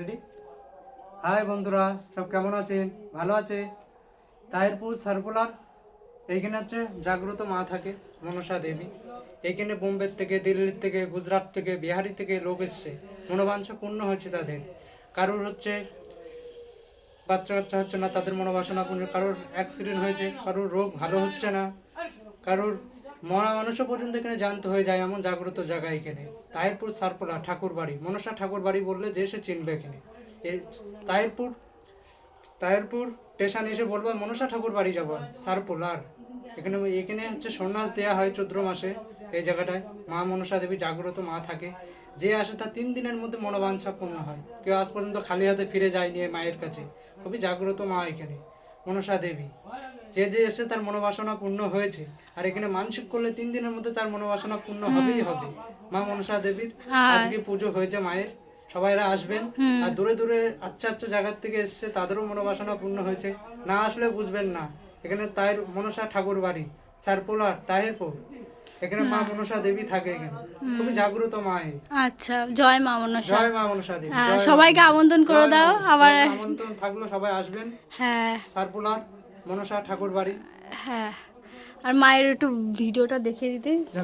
Ready high বন্ধুরা। সব কেমন আছেন? ভালো আছে? তাহিরপুর সার্কুলার। এইখানে হচ্ছে জাগ্রত মা থাকে, মনসা দেবী। এইখানে বোম্বে থেকে, দিল্লির থেকে, গুজরাট থেকে, বিহারি থেকে লোক এসছে। মনোবাঞ্ছ পূর্ণ হয়েছে তাদের। কারোর হচ্ছে বাচ্চা কাচ্চা হচ্ছে না, তাদের মনোবাসনা পূর্ণ। কারোর অ্যাক্সিডেন্ট হয়েছে, কারোর রোগ ভালো হচ্ছে না, কারোর মরা মানুষও পর্যন্ত এখানে জানতে হয়ে যায় এমন জাগ্রত জায়গা এখানে। তাহিরপুর সারপোলা ঠাকুর বাড়ি মনসা ঠাকুর বাড়ি বললে যে সে চিনবে এখানে। এই তাহিরপুর তাহিরপুর স্টেশন এসে বলব, মনসা ঠাকুর বাড়ি যাব সারপোলার এখানে এখানে হচ্ছে সন্ন্যাস দেওয়া হয় চৈত্র মাসে এই জায়গাটায়। মা মনসা দেবী জাগ্রত, মা থাকে। যে আসে তার তিন দিনের মধ্যে মনোবাঞ্ছা পূর্ণ হয়। কেউ আজ পর্যন্ত খালি হাতে ফিরে যায়নি মায়ের কাছে। খুবই জাগ্রত মা এখানে, মনসা দেবী। যে যে এসে তার মনোবাসনা পূর্ণ হয়েছে আর এখানে মানসিক করলে তিন দিনের মধ্যে তার মনোবাসনা পূর্ণ হবেই হবে। মা মনসা দেবীর আজকে পুজো হয়েছে মায়ের সবাইরা আসবেন। আর দূরে দূরে আচ্ছা আচ্ছা জায়গার থেকে এসছে তাদেরও মনোবাসনা পূর্ণ হয়েছে। না আসলে বুঝবেন না। এখানে তাই মনসা ঠাকুর বাড়ি সারপোলার তাহেরপুর এখানে মা মনসা দেবী থাকে এখানে। খুবই জাগ্রত মা আচ্ছা জয় মা মনসা। জয় মা মনসা দেবী হ্যাঁ, সবাইকে আমন্ত্রণ করে দাও আবার আমন্ত্রণ থাকল সবাই আসবেন। হ্যাঁ। সারপোলার মনসা ঠাকুর বাড়ি হ্যাঁ আর মায়ের একটু ভিডিওটা দেখিয়ে দিতে। যা